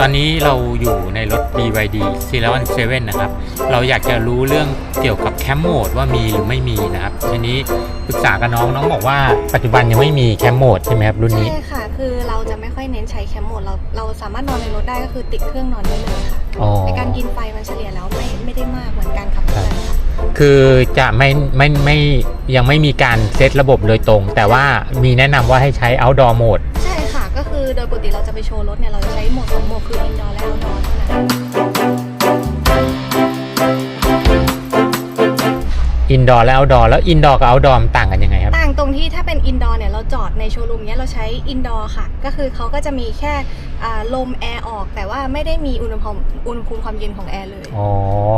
ตอนนี้เราอยู่ในรถ BYD 417นะครับ เราอยากจะรู้เรื่องเกี่ยวกับแคมโหมดว่ามีหรือไม่มีนะครับ ทีนี้ปรึกษากับน้องน้องบอกว่าปัจจุบันยังไม่มีแคมโหมดใช่ไหมครับรุ่นนี้ ใช่ค่ะ คือเราจะไม่ค่อยเน้นใช้แคมโหมดเราเราสามารถนอนในรถได้ก็คือติดเครื่องนอนได้เลยค่ะอ๋อ ในการกินไฟมันเฉลี่ยแล้วไม่ไม่ได้มากเหมือนการขับเคลื่อนค่ะคือจะไม่ไม่ไม่ยังไม่มีการเซตระบบโดยตรง แต่ว่ามีแนะนำว่าให้ใช้ outdoor mode ใช่ค่ะก็คือ โดยปกติเราจะไปโชว์รถเนี่ยเราจะใช้โหมดสองโหมดคืออินดอร์และ outdoor เท่านั้น indoor และ outdoor แล้ว indoor กับ outdoor มันต่างกันยังไงครับ ต่างตรงที่ถ้าเป็น indoor เนี่ยเราจอดในโชว์รูมเนี้ยเราใช้ indoor ค่ะ ก็คือเขาก็จะมีแค่อ่าลมแอร์ออก แต่ว่าไม่ได้มีอุณหภูมิอุณหภูมิความเย็นของแอร์เลย อ๋อ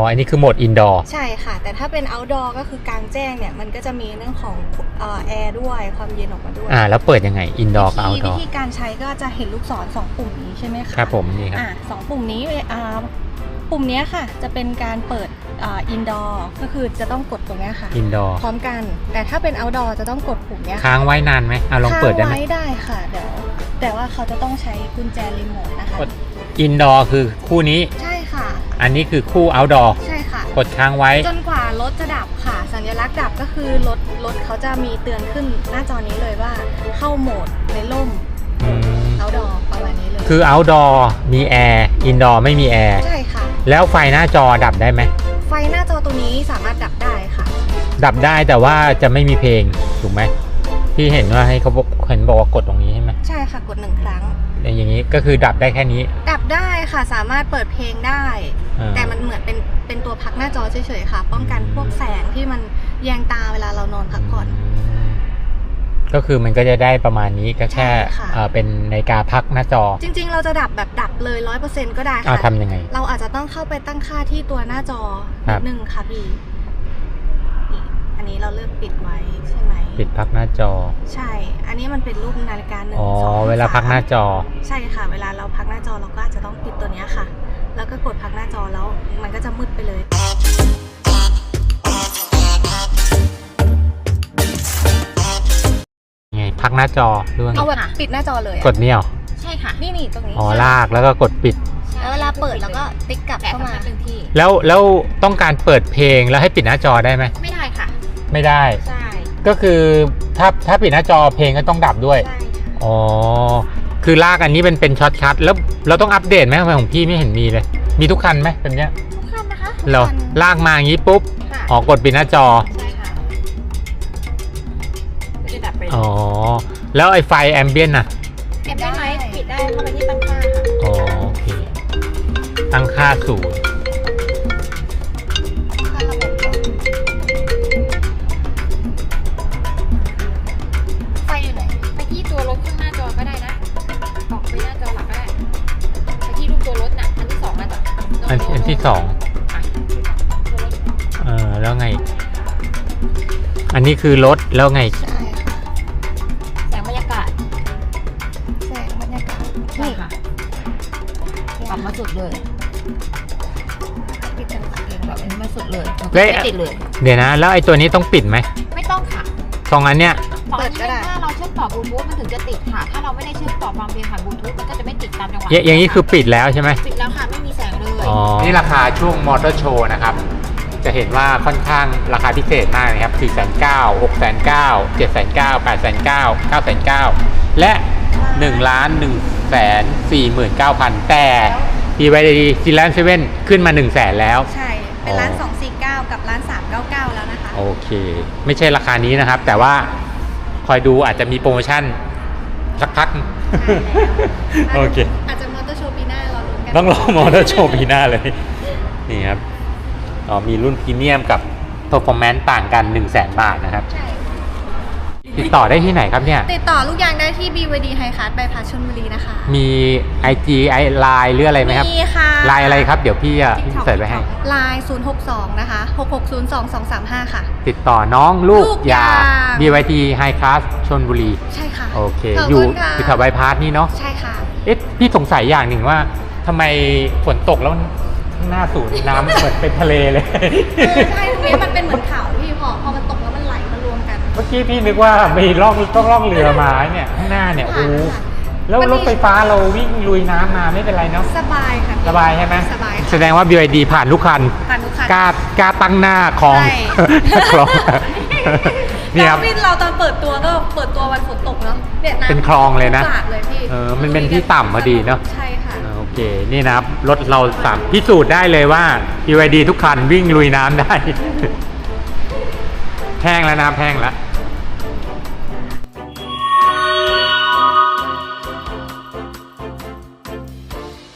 อันนี้คือโหมด indoor ใช่ค่ะ แต่ถ้าเป็น outdoor ก็คือกลางแจ้งเนี่ยมันก็จะมีเรื่องของเอ่อแอร์ด้วยความเย็นออกมาด้วยอ่า แล้วเปิดยังไง indoor กับวิธีวิ outdoor ธีการใช้ก็จะเห็นลูกศรสองปุ่มนี้ใช่ไหมคะครับผมนี่ครับ อะสองปุ่มนี้อ่า ปุ่มเนี้ยค่ะ จะเป็นการเปิดอ่า indoor ก็คือจะต้องกดตรงเนี้ยค่ะ indoor พร้อมกัน แต่ถ้าเป็น outdoor จะต้องกดปุ่มเนี้ยค่ะค้างไว้นานไหมอะลองเปิดได้ไหมค้างไว้ได้ค่ะเดี๋ยวแต่ว่าเขาจะต้องใช้กุญแจรีโมทนะคะกด indoor คือคู่นี้ใช่ค่ะ อันนี้คือคู่ outdoor ใช่ค่ะ กดค้างไว้จนกว่ารถจะดับค่ะ สัญลักษณ์ดับก็คือรถรถเขาจะมีเตือนขึ้นหน้าจอนี้เลยว่าเข้าโหมดในร่มอืม outdoor ประมาณนี้เลยคือ outdoor มีแอร์ indoor ไม่มีแอร์ใช่ค่ะ แล้วไฟหน้าจอดับได้ไหม ไฟหน้าจอตัวนี้สามารถดับได้ค่ะ ดับได้แต่ว่าจะไม่มีเพลงถูกไหมที่เห็นว่าให้เขาบอกเห็นบอกว่ากดตรงนี้ใช่ไหมใช่ค่ะกดหนึ่งครั้ง อย่างนี้ก็คือดับได้แค่นี้ ดับได้ค่ะสามารถเปิดเพลงได้ อ่า แต่มันเหมือนเป็นเป็นตัวพักหน้าจอเฉยๆค่ะ ป้องกันพวกแสงที่มันแยงตาเวลาเรานอนพักผ่อน อืม ก็คือมันก็จะได้ประมาณนี้ก็แค่ใช่ค่ะ เอ่อเป็นในาฬิกาพักหน้าจอจริง ๆ เราจะดับแบบดับเลยร้อยเปอร์เซ็นต์ก็ได้อ่าค่ะ ทำยังไง เราอาจจะต้องเข้าไปตั้งค่าที่ตัวหน้าจอครันิบ ดนึงค่ะพี่นี่อันนี้เราเลือกปิดไว้ใช่ไหมปิดพักหน้าจอใช่ อันนี้มันเป็นรูปนาฬิกาหนึ่งอ๋อสองเวลาพักหน้าจอใช่ค่ะ เวลาเราพักหน้าจอเราก็อาจจะต้องปิดตัวเนี้ยค่ะ แล้วก็กดพักหน้าจอแล้วมันก็จะมืดไปเลย พักหน้าจอหรือว่าไงเอาแบบปิดหน้าจอเลยอะกดเนี่ยเหรอใช่ค่ะ นี่นี่ตรงนี้อ๋อลากแล้วก็กดปิด แล้วเวลาเปิดแล้วก็ติ๊กกลับแต่เข้าทำมางานเป็นที่ แล้วแล้วต้องการเปิดเพลงแล้วให้ปิดหน้าจอได้ไหมไม่ได้ค่ะ ไม่ได้ ใช่ ก็คือถ้าถ้าปิดหน้าจอเพลงก็ต้องดับด้วย ใช่ค่ะ อ๋อ คือลากอันนี้เป็นเป็นช็อตคัทแล้วเราต้องอัปเดตไหมทำไมของพี่ไม่เห็นมีเลย มีทุกคันไหมเป็นเนี้ยทุกคันนะคะเราลากมาอย่างนี้ปุ๊บค่ะ อ๋อกดปิดหน้าจอ ใช่ค่ะก็จะดับไป อ๋อ แล้วไอ้ไฟแอมเบียนน่ะ เก็บได้ไหมปิดได้เข้าไปที่ตั้งค่าค่ะอ๋อโอเค ตั้งค่าศูนย์ค่าระบบก่อนไฟอยู่ไหนไปที่ตัวรถข้างหน้าจอก็ได้นะออกไปหน้าจอหลักก็ได้ไปที่รูปตัวรถน่ะอันที่สองมาจากอันอันที่สองตัวรถเออแล้วไง อันนี้คือรถแล้วไง ใช่ นี่นี่ค่ะปรับมาสุดเลยปิดกันเองปรับอันนี้มาสุดเลยเฮ้ยไม่ติดเลย เดี๋ยวนะ แล้วไอ้ตัวนี้ต้องปิดไหมไม่ต้องค่ะสองอันเนี้ยตอนนี้ถ้าเราเชื่อมต่อบลูทูธมันถึงจะติดค่ะ ถ้าเราไม่ได้เชื่อมต่อฟังเพลงผ่านบลูทูธมันก็จะไม่ติดตามจังหวะอย่าอย่างนี้คือปิดแล้วใช่ไหมปิดแล้วค่ะไม่มีแสงเลย อ๋อนี่ราคาช่วงมอเตอร์โชว์นะครับ จะเห็นว่าค่อนข้างราคาพิเศษมากนะครับ4 9 0 0 0 6 9 0 0 0 7 9 0 0 0 8 9 0 0 9 9 9 0 0 และ 1ล้าน1แสน49,000 แต่ BYD ซีแลนเซเว่นขึ้นมา 1 0 0 0 0แสนแล้ว ใช่ เป็นร้าน 249 กับร้าน 399 แล้วนะคะ โอเค ไม่ใช่ราคานี้นะครับ แต่ว่าคอยดูอาจจะมีโปรโมชั่นสักพัก โอเค อาจจะมอเตอร์โชว์ปีหน้าเราลุ้นกันต้องรอมอเตอร์โชว์ปีหน้าเลย นี่ครับอ๋อมีรุ่นพรีเมียมกับ performance ต่างกัน 1 0 0 0 0แบาทนะครับ ใช่ ติดต่อได้ที่ไหนครับเนี่ย ติดต่อลูกยางได้ที่ BYD High Card ไปพาชลบุรีนะคะ มี IG ไอไลน์หรืออะไรไหมครับมีค่ะ ไลน์อะไรครับ เดี๋ยวพี่จะ TikTok เสิร์ชไว้ให้ ไลน์062 นะคะ 6602235 ค่ะ ติดต่อน้องลูกลูกยายาง BYT High Class ชนบุรี ใช่ค่ะโอเคขอบอยู่คุณค่ะอยู่แถวบายพาสนี่เนาะ ใช่ค่ะ เอ๊ะ พี่สงสัยอย่างหนึ่งว่าทำไมฝนตกแล้วข้างหน้าศูนย์น้ำ เหมือนเป็นทะเลเลย เออใช่ตรงนี้มันเป็นเหมือนเขาพี่พอพอมันตกแล้ว มันไหลมารวมกันเมื่อกี้พี่นึกว่ามีล่องต้องล่องเรือมาเนี่ยข้างหน้าเนี่ยโอ้โหแล้วมันมีรถไฟฟ้าเราวิ่งลุยน้ำมาไม่เป็นไรเนาะสบายค่ะพี่สบายใช่ไหมสบายค่ะแสดงว่า BYD ผ่านทุกคันผ่านทุกคันกล้ากล้าตั้งหน้าคลองใช่ คลองนี่ครับเราวินเราตอนเปิดตัวก็เปิดตัววันฝนตกเนาะเนี่ยำเป็นคลองเลยนะสาดเลยพี่เออมันเป็นที่ต่ำพอดีเนอะ ใช่ค่ะ อ่าโอเค นี่นะครับ รถเราสามพิสูจน์ได้เลยว่า BYD ทุกคันวิ่งลุยน้ำได้ แห้งแล้วน้ำแห้งแล้ว